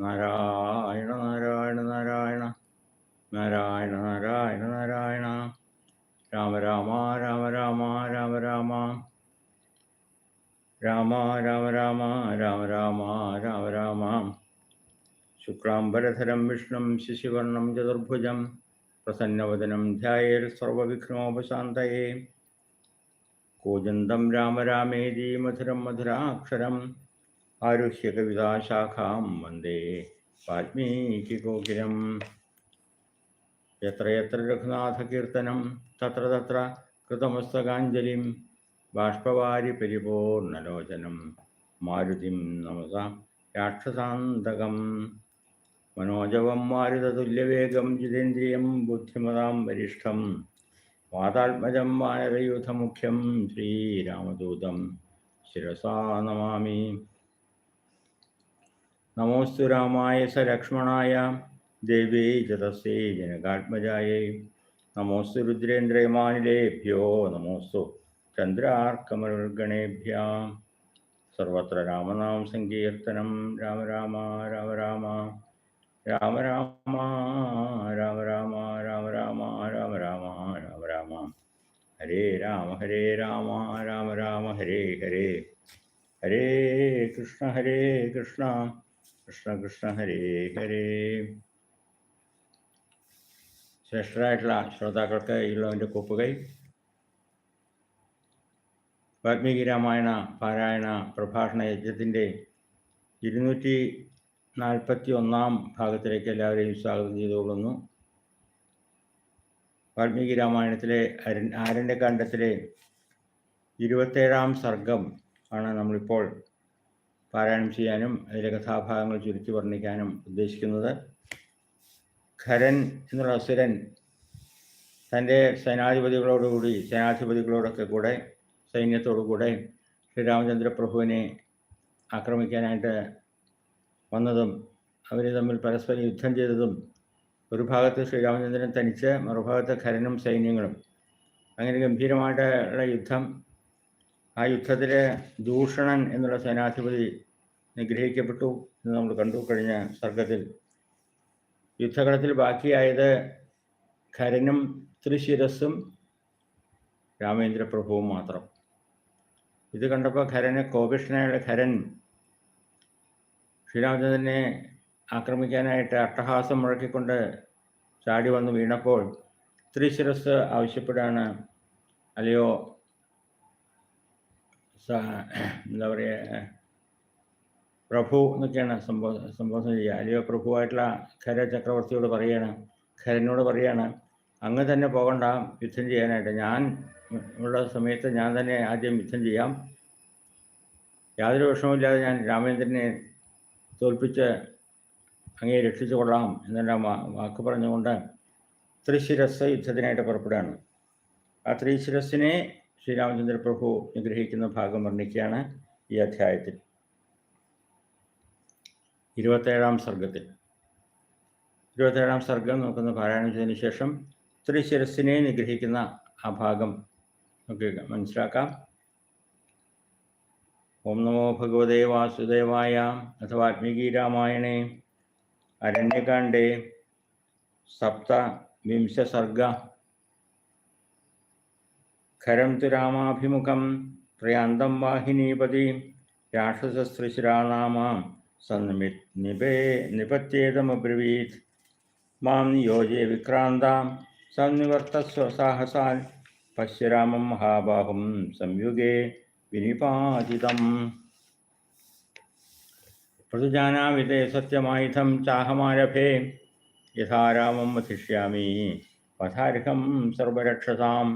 നാരായണ നാരായണ നാരായണ. നാരായണ നാരായണ നാരായണ. രാമ രാമ രാമ രാമ രാമ രാമ. രാമ രാമ രാമ രാമ രാമ രാമ രാമ. ശുക്ലാംബരധരം വിഷ്ണു ശശിവർണം ചതുർഭുജം. പ്രസന്നവദനം ധ്യായേൽ സർവവിഘ്നോപശാന്തയേ. കൂജന്തം രാമ രാമേതി മധുരം മധുരാക്ഷരം. ആരുഹ്യ കവിതാശാഖാം വന്ദേ വാൽമീകികോകിലം എത്രയെത്ര യത്ര രഘുനാഥകീർത്തനം തത്ര തത്ര കൃതമസ്തകാഞ്ജലിം ബാഷ്പവാരി പരിപൂർണലോചനം. മാരുതിം നമത രാക്ഷസാന്തകം. മനോജവം മാരുതതുല്യവേഗം ജിതേന്ദ്രിയം ബുദ്ധിമതാം വരിഷ്ഠം. വാതാത്മജം വാനരയൂഥമുഖ്യം ശ്രീരാമദൂതം. ശിരസാ നമാമി. നമോസ്തു രാമായ സ ലക്ഷ്മണായ ദേവേ ജതസേ ജനകാത്മജായേ. നമോസ്തു രുദ്രേന്ദ്രയമാനിലേഭ്യോ നമോസ്തു ചന്ദ്രാർക്കമൽഗണേഭ്യ. സർവത്ര രാമനാം സങ്കീർത്തനം. രാമ രാമ രാമ രാമ രാമ രാമ രാമ രാമ രാമ രാമ രാമ രാമ രാമ രാമ. ഹരേ രാമ ഹരേ രാമ രാമ രാമ ഹരേ ഹരേ. ഹരേ കൃഷ്ണ ഹരേ കൃഷ്ണ. കൃഷ്ണ കൃഷ്ണ ഹരേ ഹരേ. ശ്രേഷ്ഠരായിട്ടുള്ള ശ്രോതാക്കൾക്ക് ഉള്ളവന്റെ കൂപ്പുകൈ വാൽമീകി രാമായണ പാരായണ പ്രഭാഷണ യജ്ഞത്തിന്റെ ഇരുന്നൂറ്റി നാൽപ്പത്തി ഒന്നാം ഭാഗത്തിലേക്ക് എല്ലാവരെയും സ്വാഗതം ചെയ്തുകൊള്ളുന്നു വാൽമീകി രാമായണത്തിലെ ആരണ്യകാന്ഡത്തിലെ ഇരുപത്തേഴാം സർഗം ആണ് നമ്മളിപ്പോൾ പാരായണം ചെയ്യാനും അതിലെ കഥാഭാഗങ്ങൾ ചുരുക്കി വർണിക്കാനും ഉദ്ദേശിക്കുന്നത് ഖരൻ എന്നുള്ള അസുരൻ തന്റെ സേനാധിപതികളോടുകൂടി സേനാധിപതികളോടൊക്കെ കൂടെ സൈന്യത്തോടു കൂടെ ശ്രീരാമചന്ദ്ര പ്രഭുവിനെ ആക്രമിക്കാനായിട്ട് വന്നതും അവർ തമ്മിൽ പരസ്പരം യുദ്ധം ചെയ്തതും ഒരു ഭാഗത്ത് ശ്രീരാമചന്ദ്രൻ തനിച്ച് മറുഭാഗത്ത് ഖരനും സൈന്യങ്ങളും. അങ്ങനെ ഗംഭീരമായിട്ടുള്ള യുദ്ധം ആ യുദ്ധത്തിൽ ദൂഷണൻ എന്നുള്ള സേനാധിപതി നിഗ്രഹിക്കപ്പെട്ടു എന്ന് നമ്മൾ കണ്ടു കഴിഞ്ഞ സർഗത്തിൽ. യുദ്ധകളത്തിൽ ബാക്കിയായത് ഖരനും തൃശിരസും രാമേന്ദ്രപ്രഭുവും മാത്രം. ഇത് കണ്ടപ്പോൾ ഖരന് കോപിഷ്ണയുടെ ഖരൻ ശ്രീരാമചന്ദ്രനെ ആക്രമിക്കാനായിട്ട് അട്ടഹാസം മുഴക്കിക്കൊണ്ട് ചാടി വന്ന് വീണപ്പോൾ ത്രിശിരസ് ആവശ്യപ്പെടാണ്. അല്ലയോ എന്താ പറയുക പ്രഭു എന്നൊക്കെയാണ് സംബോധന സംബോധന ചെയ്യുക. അല്ലയോ പ്രഭുവായിട്ടുള്ള ഖര ചക്രവർത്തിയോട് പറയാണ് ഖരനോട് പറയാണ് അങ്ങ് തന്നെ പോകണ്ട യുദ്ധം ചെയ്യാനായിട്ട്. ഞാൻ ഉള്ള സമയത്ത് ഞാൻ തന്നെ ആദ്യം യുദ്ധം ചെയ്യാം. യാതൊരു വിഷമമില്ലാതെ ഞാൻ രാമേന്ദ്രനെ തോൽപ്പിച്ച് അങ്ങേ രക്ഷിച്ചു കൊള്ളാം എന്നുള്ള വാക്ക് പറഞ്ഞുകൊണ്ട് ത്രിശിരസ് യുദ്ധത്തിനായിട്ട് പുറപ്പെടുകയാണ്. ആ ത്രിശിരസിനെ ശ്രീരാമചന്ദ്ര പ്രഭു നിഗ്രഹിക്കുന്ന ഭാഗം വർണിക്കുകയാണ് ഈ അധ്യായത്തിൽ. ഇരുപത്തേഴാം സർഗത്തിൽ ഇരുപത്തേഴാം സർഗം നോക്കുന്ന പാരായണം ചെയ്തതിന് ശേഷം ത്രിശിരസിനെ നിഗ്രഹിക്കുന്ന ആ ഭാഗം നമുക്ക് മനസ്സിലാക്കാം. ഓം നമോ ഭഗവതേ വാസുദേവായ അഥവാ വാൽമീകി രാമായണേ അരണ്യകാണ്ഡേ സപ്ത വിംശ സർഗ ഖരം തു രാമാഭിമുഖം ത്രയാന്തം വാഹിനീപതി രാക്ഷസസ്ത്രിശിരാനാമ സന്നിമി നിപേ നിപത്യേതമബ്രവീത് മാം നിയോജേ വിക്രാന്താം സന്നിവർത്തസ്വ സാഹസാൽ പശ്യരാമം മഹാബാഹും സംയുഗേ വിനിപാതിതം പ്രതിജാനാവിതേ സത്യമായുധം ചാഹമാരഭേ യഥാരാമം വധിഷ്യാമി വധാർഹം സർവരക്ഷസാം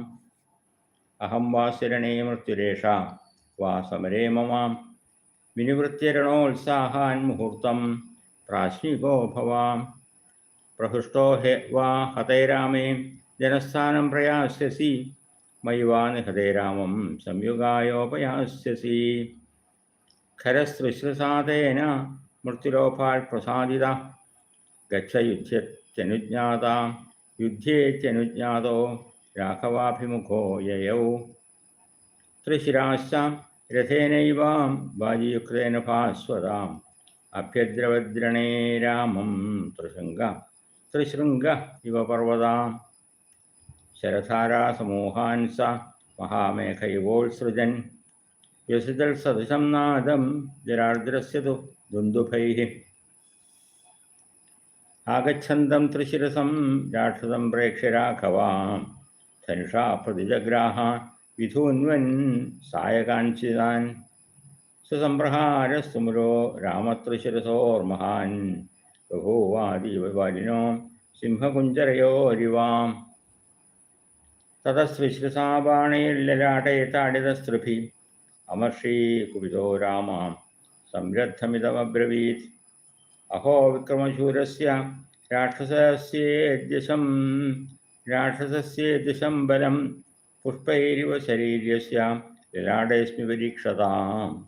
അഹം വാ ശരണേ മൃത്യുരേഷാം. വാ സമരേ മമാം. വിനിവൃത്യരണോത്സാഹാൻ മുഹൂർത്തം. പ്രാശ്നികോ ഭവാം. പ്രഹൃഷ്ടോ ഹെ വാ ഹതൈരാമേ ജനസ്ഥാനം പ്രയാസ്യസി. മയി വാ നിഹതേ രാമം സംയുഗായോപയാസ്യസി. ഖരസ്വശ്രസാദേന മൃത്യുലോഭാൽ പ്രസാദിത. ഗച്ഛയുദ്ധ്യത്യനുജ്ഞാത യുദ്ധേത്യനുജ്ഞാതോ राघवाभिमुखो ययौ। त्रिशिराश्चां रथेनैवां वाजियुक्तेन भास्वताम् अभ्यद्रवद्रणे रामं त्रिशृङ्ग त्रिशृङ्ग इव पर्वतां शरधारासमूहान् स महामेघयोत्सृजन् व्यसृजल्सदृशं नादं जरार्द्रस्य तु दुन्दुभैः। आगच्छन्तं त्रिशिरसं राक्षसं प्रेक्ष्य राघवाम्। രാഘവാം ധനുഷാ പ്രതിജഗ്രാഹ വിധൂന്വൻ സായകാഞ്ചിതാൻ സുസംപ്രഹാരസ്തുമുരോ രാമത്രിശിരസോർമഹാൻ ബഭൂവാദീവലിനോ സിംഹകുഞ്ചരയോരിവാം തതശ്രീശ്രസാബാണൈർലലാടയതാടിതസ്തൃഭി അമർഷീ കുപിതോ രാമാം സംരദ്ധമിതമബ്രവീത് അഹോ വിക്രമശൂരസ്യ രാക്ഷസസ്യേദ്യശം राक्षसस्य दिशम्बरं पुष्पैरिव शरीरस्य ललाडैस्मिपरीक्षताम्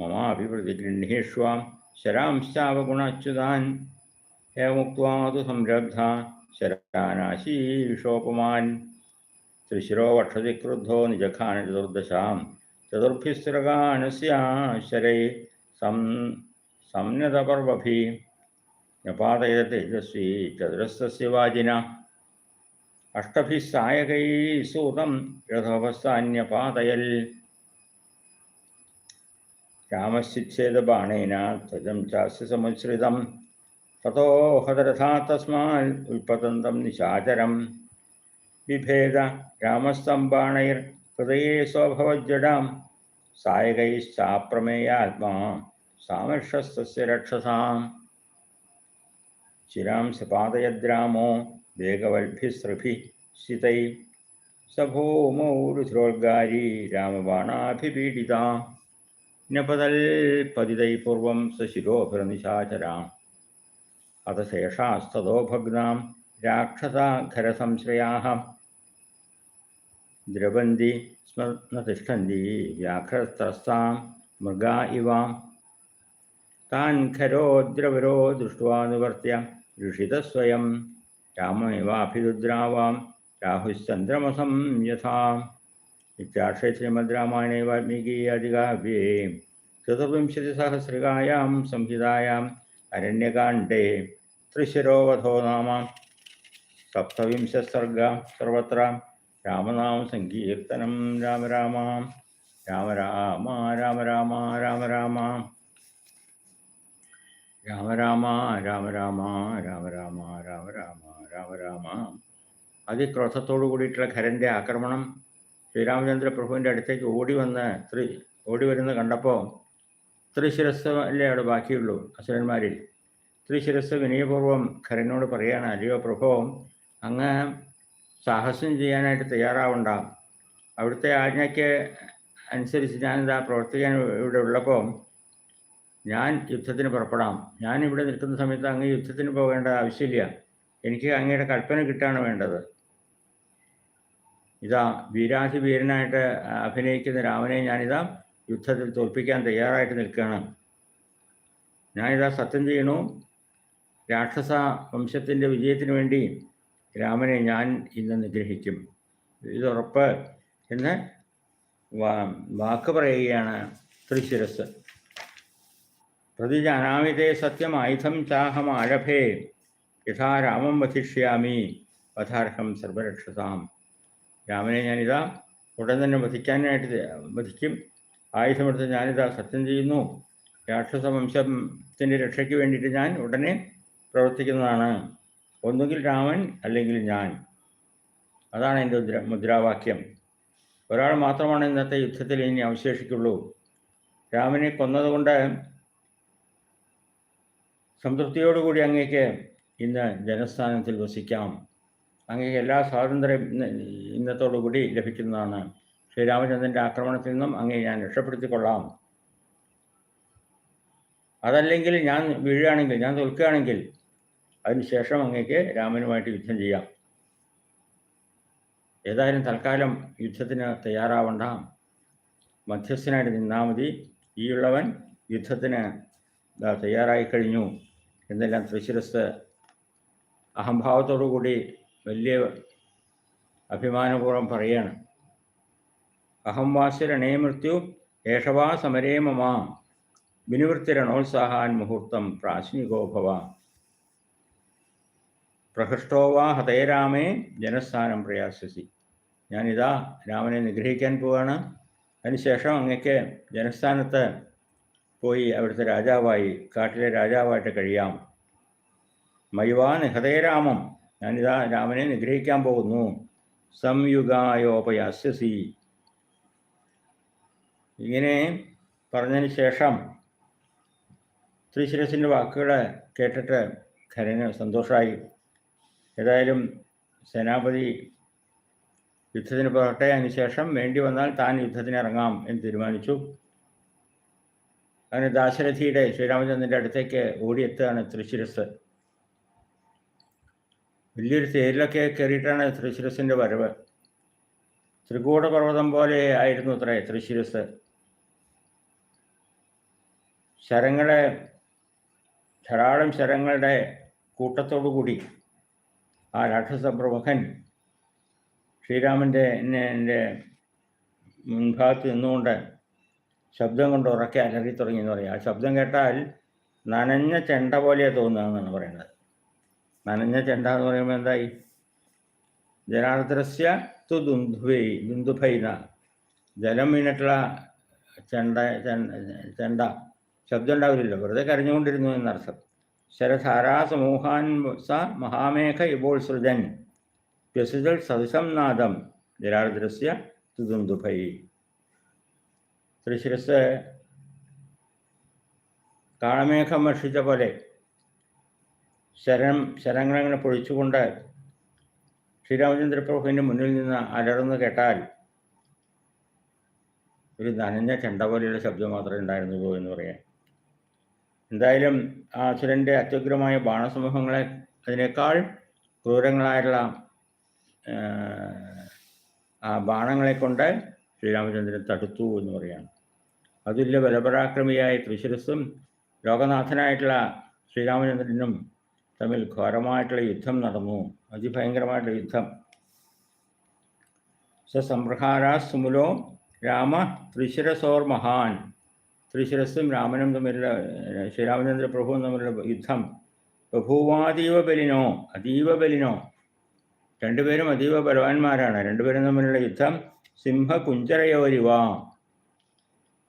ममापि प्रतिगृह्णेष्व शरांश्चावगुणाच्युतान्। एवमुक्त्वा तु संरब्धा शरानाशीषोपमान् त्रिशिरो वक्षति क्रुद्धो निजखान् चतुर्दशां चतुर्भिस्रगानस्य शरै सं संनतपर्वभिः न तेजस्वी चतुरस्तस्य वाजिना। സായകൈः സൂതം രഥോപസ്ഥാന്യപാതയൽ രാമശിച്ഛേദബാണേന ധ്വജം ചാസ്യ സമുശ്രിതം. തतो ഹതരഥാ തസ്മാൽ ഉൽപതന്തം നിശാചരം. വിഭേദ രാമസ്തംബാണൈർ ഹൃദയേ സ്വഭവജ്ജടാം സായകൈശ്ചാപ്രമേയാത്മാ സാമർഷസ്തസ്യ രക്ഷസാം. ചിരാംസ പാതയദ്രാമോ वेगवल्भिस्रभिस्थितै सभोमौ रुथिरोद्गारी रामबाणाभिपीडिता। न्यपदल्पदितै पूर्वं सशिरोभिरनिशाचराम्। अथ शेषास्ततो भग्नां राक्षसाघरसंश्रयाः। द्रवन्ति स्म न तिष्ठन्ति व्याघ्रस्तस्तां मृगा इव। तान् खरो द्रवरो स्वयं രാഹുശ്ചന്ദ്രമസം യഥാ ഇത്യാർഷേ ശ്രീമദ് രാമായണേ വാൽമീകീയാദികാവ്യേ ചതുർവിംശതിസഹസ്രികായാം സംഹിതായാം അരണ്യകാണ്ഡേ തൃശിരോവധോ നാമ സപ്തവിംശസർഗ സർവത്ര രാമനാമ സങ്കീർത്തനം രാമ രാമ രാമ രാമ രാമ രാമ രാമ രാമ രാമ രാമ രാമ രാമ രാമ രാമ രാമ രാമ രാമ രാമ അതിക്രോധത്തോടു കൂടിയിട്ടുള്ള ഖരന്റെ ആക്രമണം ശ്രീരാമചന്ദ്ര പ്രഭുവിന്റെ അടുത്തേക്ക് ഓടി വന്ന് ത്രി ഓടി വരുന്ന കണ്ടപ്പോൾ ത്രിശിരസ് അല്ലേ അവിടെ ബാക്കിയുള്ളൂ അസുരന്മാരിൽ. ത്രിശിരസ് വിനയപൂർവം ഖരനോട് പറയാണ് അല്ലയോ പ്രഭോ അങ്ങ് സാഹസം ചെയ്യാനായിട്ട് തയ്യാറാവണ്ട. അവിടുത്തെ ആജ്ഞയ്ക്ക് അനുസരിച്ച് ഞാനിതാ പ്രവർത്തിക്കാൻ ഇവിടെ ഉള്ളപ്പോൾ ഞാൻ യുദ്ധത്തിന് പുറപ്പെടാം. ഞാൻ ഇവിടെ നിൽക്കുന്ന സമയത്ത് അങ്ങ് യുദ്ധത്തിന് പോകേണ്ട ആവശ്യമില്ല. എനിക്ക് അങ്ങയുടെ കൽപ്പന കിട്ടാണ് വേണ്ടത്. ഇതാ വീരാധിവീരനായിട്ട് അഭിനയിക്കുന്ന രാമനെ ഞാനിതാ യുദ്ധത്തിൽ തോൽപ്പിക്കാൻ തയ്യാറായിട്ട് നിൽക്കുകയാണ്. ഞാനിതാ സത്യം ചെയ്യണു രാക്ഷസ വംശത്തിന്റെ വിജയത്തിന് വേണ്ടി രാമനെ ഞാൻ ഇന്ന് നിഗ്രഹിക്കും. ഇതുറപ്പ് എന്ന് വാക്ക് പറയുകയാണ് ത്രിശിരസ്. പ്രതിജാനാമിതേ സത്യം ആയുധം ചാഹം ആരഭേ. യഥാ രാമം വധിഷ്യാമി വധാർഹം സർവരക്ഷസാം. രാമനെ ഞാനിതാ ഉടൻ തന്നെ വധിക്കാനായിട്ട് വധിക്കും. ആയുധമെടുത്ത് ഞാനിതാ സത്യം ചെയ്യുന്നു. രാക്ഷസ വംശത്തിന്റെ രക്ഷയ്ക്ക് വേണ്ടിയിട്ട് ഞാൻ ഉടനെ പ്രവർത്തിക്കുന്നതാണ്. ഒന്നുകിൽ രാമൻ അല്ലെങ്കിൽ ഞാൻ. അതാണ് എന്റെ മുദ്ര മുദ്രാവാക്യം. ഒരാൾ മാത്രമാണ് ഇന്നത്തെ യുദ്ധത്തിൽ ഇനി അവശേഷിക്കുള്ളൂ. രാമനെ കൊന്നതുകൊണ്ട് സംതൃപ്തിയോടുകൂടി അങ്ങേക്ക് ഇന്ന് ജനസ്ഥാനത്തിൽ വസിക്കാം. അങ്ങേക്ക് എല്ലാ സ്വാതന്ത്ര്യം ഇന്ന് ഇന്നത്തോടുകൂടി ലഭിക്കുന്നതാണ്. ശ്രീരാമചന്ദ്രന്റെ ആക്രമണത്തിൽ നിന്നും അങ്ങേ ഞാൻ രക്ഷപ്പെടുത്തിക്കൊള്ളാം. അതല്ലെങ്കിൽ ഞാൻ വീഴുകയാണെങ്കിൽ ഞാൻ തോൽക്കുകയാണെങ്കിൽ അതിനുശേഷം അങ്ങേക്ക് രാമനുമായിട്ട് യുദ്ധം ചെയ്യാം. ഏതായാലും തൽക്കാലം യുദ്ധത്തിന് തയ്യാറാവണ്ട. മധ്യസ്ഥനായിട്ട് നിന്നാൽ മതി. ഈയുള്ളവൻ യുദ്ധത്തിന് തയ്യാറായി കഴിഞ്ഞു എന്നെല്ലാം തൃശിരസ് അഹംഭാവത്തോടു കൂടി വലിയ അഭിമാനപൂർവം പറയാണ്. അഹം വാസിരണേ മൃത്യു ഏഷവാ സമരേ മമ വിനിവൃത്തിരണോത്സാഹാൻ മുഹൂർത്തം പ്രാശ്നികോഭവ പ്രഹൃഷ്ടോ വാ ഹതേ രാമേ ജനസ്ഥാനം പ്രയാസസി. ഞാനിതാ രാമനെ നിഗ്രഹിക്കാൻ പോവാണ്. അതിനുശേഷം അങ്ങക്ക് ജനസ്ഥാനത്ത് പോയി അവിടുത്തെ രാജാവായി കാട്ടിലെ രാജാവായിട്ട് കഴിയാം. മയുവാ നിഹതേ രാമം ഞാനിതാ രാമനെ നിഗ്രഹിക്കാൻ പോകുന്നു. സംയുഗായോപയാസ്യസി. ഇങ്ങനെ പറഞ്ഞതിന് ശേഷം ശ്രീശിരസിന്റെ വാക്കുകൾ കേട്ടിട്ട് ഖരന് സന്തോഷമായി ഏതായാലും സേനാപതി യുദ്ധത്തിന് പുറട്ടെ അതിനുശേഷം വേണ്ടി വന്നാൽ താൻ യുദ്ധത്തിന് ഇറങ്ങാം എന്ന് തീരുമാനിച്ചു. അങ്ങനെ ദാശരഥിയുടെ ശ്രീരാമചന്ദ്രന്റെ അടുത്തേക്ക് ഓടിയെത്തുകയാണ് തൃശിരസ് വലിയൊരു തേരിലൊക്കെ കയറിയിട്ടാണ് തൃശിരസിന്റെ വരവ്. ത്രികൂട പർവതം പോലെ ആയിരുന്നു അത്രേ തൃശിരസ് ശരങ്ങളെ ധാരാളം ശരങ്ങളുടെ കൂട്ടത്തോടു കൂടി ആ രാക്ഷസ പ്രമുഖൻ ശ്രീരാമന്റെ എന്റെ മുൻഭാഗത്ത് നിന്നുകൊണ്ട് ശബ്ദം കൊണ്ട് ഉറക്കെ അലറി തുടങ്ങി എന്ന് പറയും. ആ ശബ്ദം കേട്ടാൽ നനഞ്ഞ ചെണ്ട പോലെയാണ് തോന്നുക എന്നാണ് പറയുന്നത്. നനഞ്ഞ ചെണ്ട എന്ന് പറയുമ്പോൾ എന്തായി ജനാർദ്രസ്യ തു ദുന്ധുവൈ ദുന്ദുഭൈന ജലം വീണിട്ടുള്ള ചെണ്ട ചെണ്ട ശബ്ദം ഉണ്ടാവില്ലല്ലോ വെറുതെ കരഞ്ഞുകൊണ്ടിരുന്നു എന്നർത്ഥം ശരധാരാ സമൂഹാൻ സ മഹാമേഘ ഇപ്പോൾ സൃജൻ വ്യസിതൽ സദൃശം നാദം ജലാർദ്രസ്യ തുതുന്തുഭൈ തൃശിരസ് കാളമേഘം വർഷിച്ച പോലെ ശരം ശരങ്ങളങ്ങനെ പൊഴിച്ചുകൊണ്ട് ശ്രീരാമചന്ദ്രപ്രഭുവിന്റെ മുന്നിൽ നിന്ന് അലർന്ന് കേട്ടാൽ ഒരു നനഞ്ഞ ചെണ്ട പോലെയുള്ള ശബ്ദം മാത്രമേ ഉണ്ടായിരുന്നുള്ളൂ എന്ന് പറയാം. എന്തായാലും ആ അസുരന്റെ അത്യുഗ്രമായ ബാണസമൂഹങ്ങളെ അതിനേക്കാൾ ക്രൂരങ്ങളായിട്ടുള്ള ആ ബാണങ്ങളെ കൊണ്ട് ശ്രീരാമചന്ദ്രൻ തടുത്തു എന്ന് പറയാം. അതുല്യ ബലപരാക്രമിയായ ത്രിശിരസും ലോകനാഥനായിട്ടുള്ള ശ്രീരാമചന്ദ്രനും തമ്മിൽ ഘോരമായിട്ടുള്ള യുദ്ധം നടന്നു. അതിഭയങ്കരമായിട്ടുള്ള യുദ്ധം. സസംഹാരാ സുമുലോ രാമ ത്രിശിരസോർ മഹാൻ. ത്രിശിരസും രാമനും തമ്മിലുള്ള ശ്രീരാമചന്ദ്ര പ്രഭുവും തമ്മിലുള്ള യുദ്ധം. ബഭൂവാതീവ ബലിനോ അതീവ ബലിനോ. രണ്ടുപേരും അതീവ ബലവാന്മാരാണ്. രണ്ടുപേരും തമ്മിലുള്ള യുദ്ധം സിംഹകുഞ്ചരയോരിവ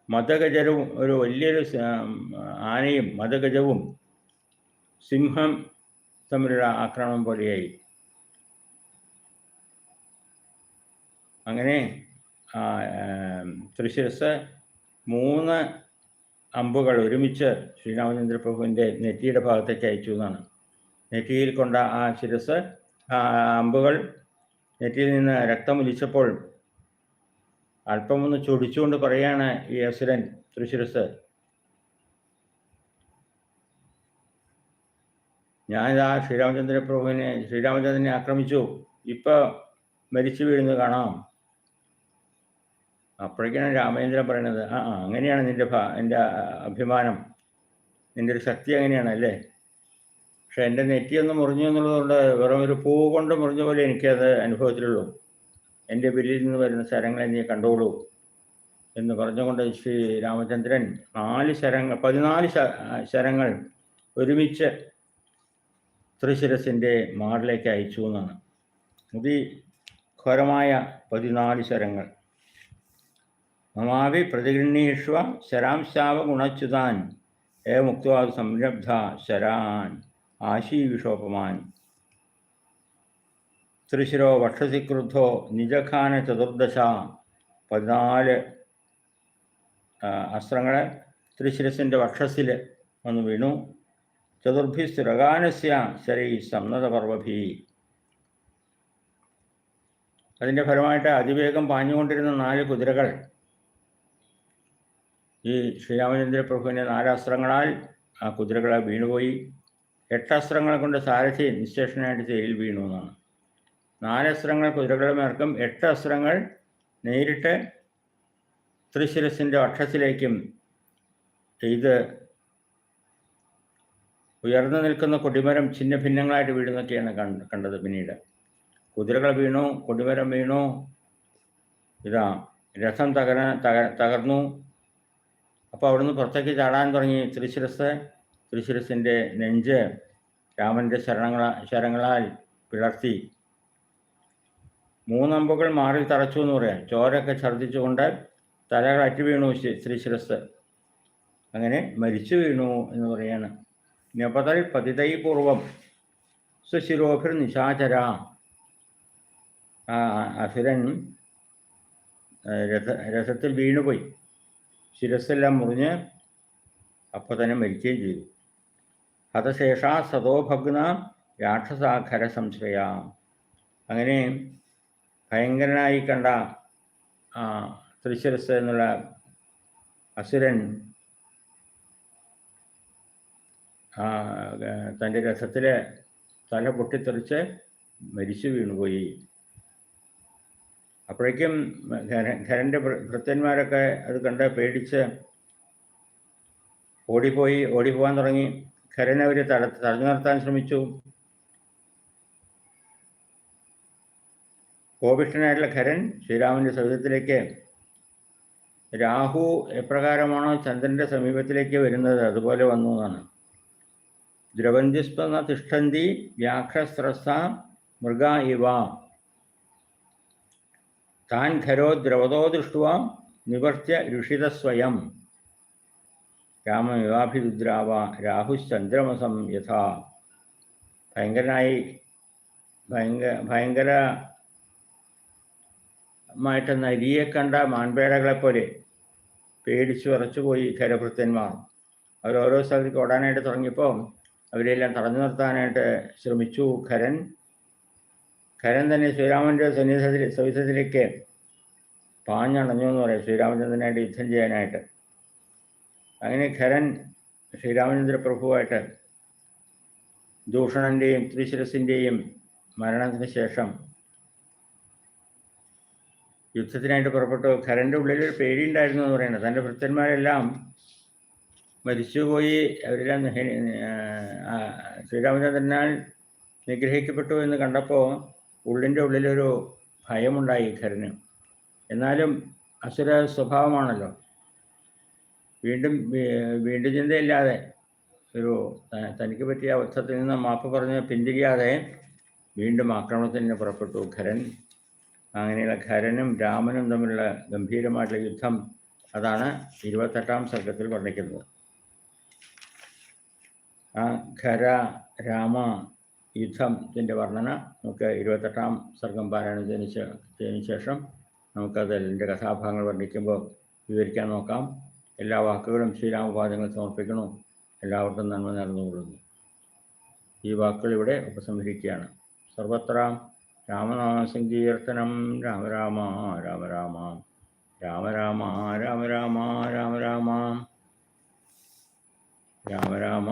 മതഗജരും ഒരു വലിയൊരു ആനയും മതഗജവും സിംഹം തമ്മിലുള്ള ആക്രമണം പോലെയായി. അങ്ങനെ തൃശിരസ് മൂന്ന് അമ്പുകൾ ഒരുമിച്ച് ശ്രീരാമചന്ദ്ര പ്രഭുവിന്റെ നെറ്റിയുടെ ഭാഗത്തേക്ക് അയച്ചു എന്നാണ്. നെറ്റിയിൽ കൊണ്ട ആ ശിരസ് ആ അമ്പുകൾ നെറ്റിയിൽ നിന്ന് രക്തം രക്തമൊലിച്ചപ്പോൾ അല്പമൊന്ന് ചൊടിച്ചുകൊണ്ട് പറയാണ് ഈ അസുരൻ തൃശിരസ് ഞാനിതാ ശ്രീരാമചന്ദ്ര പ്രഭുവിനെ ശ്രീരാമചന്ദ്രനെ ആക്രമിച്ചു. ഇപ്പോൾ മരിച്ചു വീഴുന്നു കാണാം. അപ്പോഴേക്കാണ് രാമചന്ദ്രൻ പറയണത് ആ അങ്ങനെയാണ് നിന്റെ എന്റെ അഭിമാനം. നിന്റെ ഒരു ശക്തി അങ്ങനെയാണ് അല്ലേ പക്ഷെ എന്റെ നെറ്റിയൊന്ന് മുറിഞ്ഞു എന്നുള്ളതുകൊണ്ട് വെറും ഒരു പൂ കൊണ്ട് മുറിഞ്ഞ പോലെ എനിക്കത് അനുഭവത്തിലുള്ളൂ. എന്റെ വിരിയിൽ നിന്ന് വരുന്ന ശരങ്ങളെ നീ കണ്ടോളൂ എന്ന് പറഞ്ഞുകൊണ്ട് ശ്രീ രാമചന്ദ്രൻ നാല് ശരങ്ങൾ പതിനാല് ശരങ്ങൾ ഒരുമിച്ച് ത്രിശിരസിന്റെ മാറിലേക്ക് അയച്ചു എന്നാണ്. അതിഘോരമായ പതിനാല് ശരങ്ങൾ. മമാവി പ്രതിഗൃഹീഷ്വ ശരാംശാവ ഗുണച്യുതാൻ ഏ മുക്വാ സംരബ്ധ ശരാൻ ആശീവിഷോപമാൻ തൃശിരോ വക്ഷസി ക്രുദ്ധോ നിജഖാന ചതുർദശ പതിനാല് അസ്ത്രങ്ങളെ തൃശിരസിന്റെ വക്ഷസിൽ വന്ന് വീണു. ചതുർഭി സ്ഥിരഗാനസ്യ ശരീ സന്നതപർവഭി അതിന്റെ ഫലമായിട്ട് അതിവേഗം പാഞ്ഞുകൊണ്ടിരുന്ന നാല് കുതിരകൾ ഈ ശ്രീരാമചന്ദ്ര പ്രഭുവിന്റെ നാലസ്ത്രങ്ങളാൽ ആ കുതിരകളെ വീണുപോയി. എട്ടാസ്ത്രങ്ങൾ കൊണ്ട് സാരഥി നിശേഷനായിട്ട് തേയിൽ വീണു എന്നാണ്. നാലസ്ത്രങ്ങൾ കുതിരകളുടെ മേർക്കും എട്ട് അസ്ത്രങ്ങൾ നേരിട്ട് തൃശിരസിന്റെ വക്ഷത്തിലേക്കും ഇത് ഉയർന്നു നിൽക്കുന്ന കൊടിമരം ഛിന്ന ഭിന്നങ്ങളായിട്ട് വീഴുന്നൊക്കെയാണ് കണ്ടത് പിന്നീട്. കുതിരകൾ വീണു കൊടിമരം വീണു. ഇതാ രഥം തകര തകർന്നു. അപ്പോൾ അവിടുന്ന് പുറത്തേക്ക് ചാടാൻ തുടങ്ങി തൃശിരസ് തൃശിരസിന്റെ നെഞ്ച് രാമന്റെ ശരണങ്ങള ശരങ്ങളാൽ പിളർത്തി. മൂന്നമ്പുകൾ മാറി തറച്ചു എന്ന് പറയാം. ചോരൊക്കെ ഛർദ്ദിച്ചുകൊണ്ട് തലകൾ അറ്റു വീണു ശ്രീ ശ്രീശിരസ് അങ്ങനെ മരിച്ചു വീണു എന്ന് പറയാണ്. നപതൽ പതിതൈ പൂർവം സുശിരോഭിർ നിശാചര. അസുരൻ രഥ രഥത്തിൽ വീണുപോയി. ശിരസ്സെല്ലാം മുറിഞ്ഞ് അപ്പോൾ തന്നെ മരിക്കുകയും ചെയ്തു. ഹതശേഷ സതോഭഗ്ന രാക്ഷസാഖര സംശയ അങ്ങനെ ഭയങ്കരനായി കണ്ട ആ തൃശിരസ് എന്നുള്ള അസുരൻ ആ, തന്റെ രഥത്തിൽ തല പൊട്ടിത്തെറിച്ച് മരിച്ചു വീണുപോയി. അപ്പോഴേക്കും ഖര- ഖരന്റെ ഭൃത്യന്മാരൊക്കെ അത് കണ്ട് പേടിച്ച് ഓടിപ്പോയി ഓടിപ്പോകാൻ തുടങ്ങി. ഖരൻ അവർ തട തടഞ്ഞു നിർത്താൻ ശ്രമിച്ചു. കോപിഷ്ഠനായിട്ടുള്ള ഖരൻ ശ്രീരാമന്റെ സൗഹൃദത്തിലേക്ക് രാഹു എപ്രകാരമാണോ ചന്ദ്രന്റെ സമീപത്തിലേക്ക് വരുന്നത് അതുപോലെ വന്നു എന്നാണ്. ദ്രവന്തിസ്പന്ന തിഷ്ഠന്തി വ്യാഘ്രസ്രസ മൃഗ ഇവ. താൻ ഖരോ ദ്രവതോ ദൃഷ്ടുവ നിവർത്തിയ ഋഷിതസ്വയം രാമവിവാഭിരുദ്രാവ രാഹുശ്ചന്ദ്രമസം യഥാ. ഭയങ്കരനായി ഭയങ്കര ഭയങ്കരമായിട്ട് നരിയെ കണ്ട മാൻപേടകളെ പോലെ പേടിച്ചു വിറച്ചുപോയി ഖരഭൃത്യന്മാർ. അവരോരോ സ്ഥലത്തേക്ക് ഓടാനായിട്ട് തുടങ്ങിയപ്പോൾ അവരെല്ലാം തടഞ്ഞു നിർത്താനായിട്ട് ശ്രമിച്ചു. ഖരൻ ഖരൻ തന്നെ ശ്രീരാമന്റെ സന്നിധത്തിൽ സവിധത്തിലേക്ക് പാഞ്ഞണഞ്ഞു എന്ന് പറയാം. ശ്രീരാമചന്ദ്രനായിട്ട് യുദ്ധം ചെയ്യാനായിട്ട്. അങ്ങനെ ഖരൻ ശ്രീരാമചന്ദ്ര പ്രഭുവായിട്ട് ദൂഷണന്റെയും ത്രിശിരസിന്റെയും മരണത്തിന് ശേഷം യുദ്ധത്തിനായിട്ട് പുറപ്പെട്ടു. ഖരന്റെ ഉള്ളിൽ ഒരു പേടിയുണ്ടായിരുന്നു എന്ന് പറയുന്നത്. തന്റെ ഭൃത്യന്മാരെല്ലാം മരിച്ചുപോയി. അവരെല്ലാം ശ്രീരാമചന്ദ്രനാൽ നിഗ്രഹിക്കപ്പെട്ടു എന്ന് കണ്ടപ്പോൾ ഉള്ളിന്റെ ഉള്ളിലൊരു ഭയമുണ്ടായി ഖരന് എന്നാലും അസുര സ്വഭാവമാണല്ലോ. വീണ്ടും വീണ്ടും ചിന്തയില്ലാതെ ഒരു തനിക്ക് പറ്റിയ അബദ്ധത്തിൽ നിന്ന് മാപ്പ് പറഞ്ഞ് പിന്തിരിയാതെ വീണ്ടും ആക്രമണത്തിന് പുറപ്പെട്ടു. ഖരൻ അങ്ങനെയുള്ള ഖരനും രാമനും തമ്മിലുള്ള ഗംഭീരമായിട്ടുള്ള യുദ്ധം അതാണ് ഇരുപത്തെട്ടാം സർഗത്തിൽ വർണിക്കുന്നത്. ഖര രാമ യുദ്ധത്തിന്റെ വർണന. നമുക്ക് ഇരുപത്തെട്ടാം സർഗം പാരായണം ചെയ്തതിന് ചെയ്തതിന് ശേഷം നമുക്കതിന്റെ കഥാഭാഗങ്ങൾ വർണിക്കുമ്പോൾ വിവരിക്കാൻ നോക്കാം. എല്ലാ വാക്കുകളും ശ്രീരാമപാദങ്ങൾ സമർപ്പിക്കണം എല്ലാവർക്കും നന്മ നടന്നുകൊള്ളുന്നു ഈ വാക്കുകൾ ഇവിടെ ഉപസംഹരിക്കുകയാണ്. സർവത്ര രാമനാമസങ്കീർത്തനം. രാമ രാമ രാമ രാമ. രാമ രാമ രാമ രാമ രാമ രാമ. രാമ രാമ.